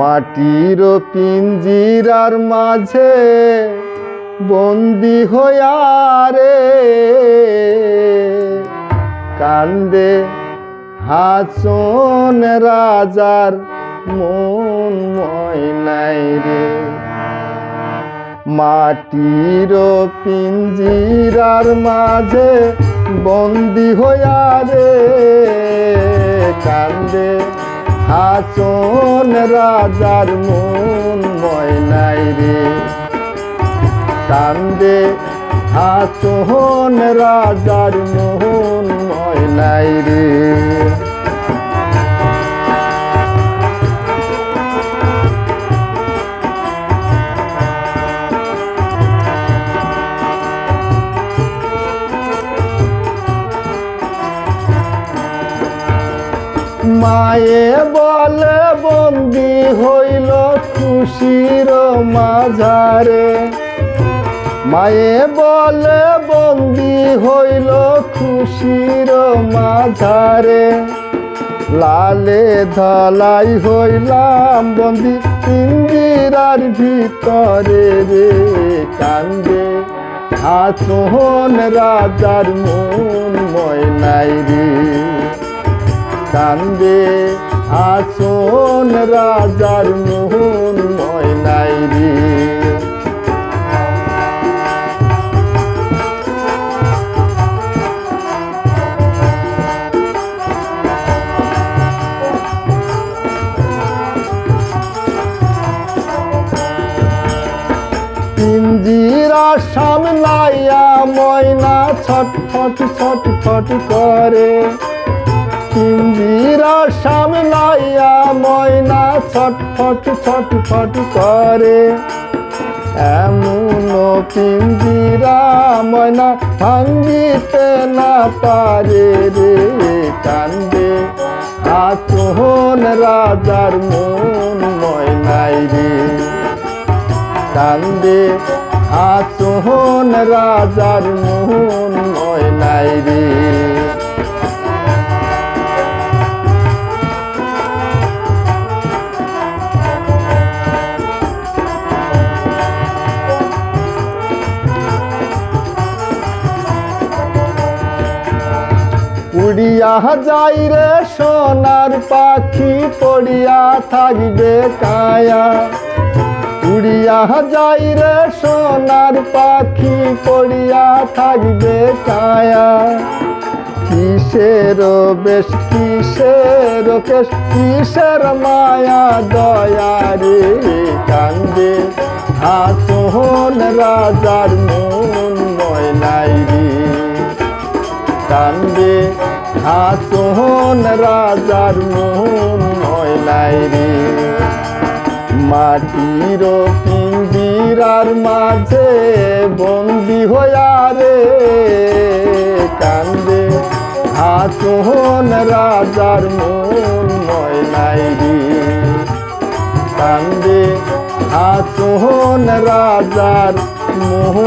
মাটির পিঞ্জিরার মাঝে বন্দি হইয়া রে। কান্দে হাসন রাজার মন ময়নাই রে। মাটির পিঞ্জিরার মাঝে বন্দি হইয়া রে। কান্দে হাসন রাজার মন ময়নাই রে। কান্দে আচন রাজার মন ময়নাই রে। মায়ে বলে, বন্দি হইল খুশির মাঝারে। মায়ে বলে, বন্দি হইল খুশির মাঝারে। লালে ধলাই হইলাম, বন্দি পিঞ্জিরার ভিতরে রে কান্দে। আসন রাজার মন ময়নাই রে। কান্দে। আসন রাজার মোহন ময়নাই রে পিঞ্জিরা সামলাইয়া ময়না ছটফট ছটফট করে। পিঞ্জিরা সামলাইয়া ময়না ছটফট ছটফট করে। এমন পিঞ্জিরা ময়না ভাঙ্গিতে না পারে রে, কান্দে। আসন রাজার মন ময়নাই রে। কান্দে আসন রাজার মোহন উড়িয়া যাই রে সোনার পাখি, পড়িয়া থাকবে কায়া। উড়িয়া যাই রে সোনার পাখি, পড়িয়া থাকবে কায়া। কিসের বেশ, কিসের কেশ, কিসের মায়া, দয়া রে কান্দে। হাসন রাজার মন হাসন রাজার মন ময়নাই রে। মাটির পিঞ্জিরার মাঝে বন্দি হইয়া রে কান্দে। হাসন রাজার মন ময়নাই রে। কান্দে হাসন রাজার ময়নাই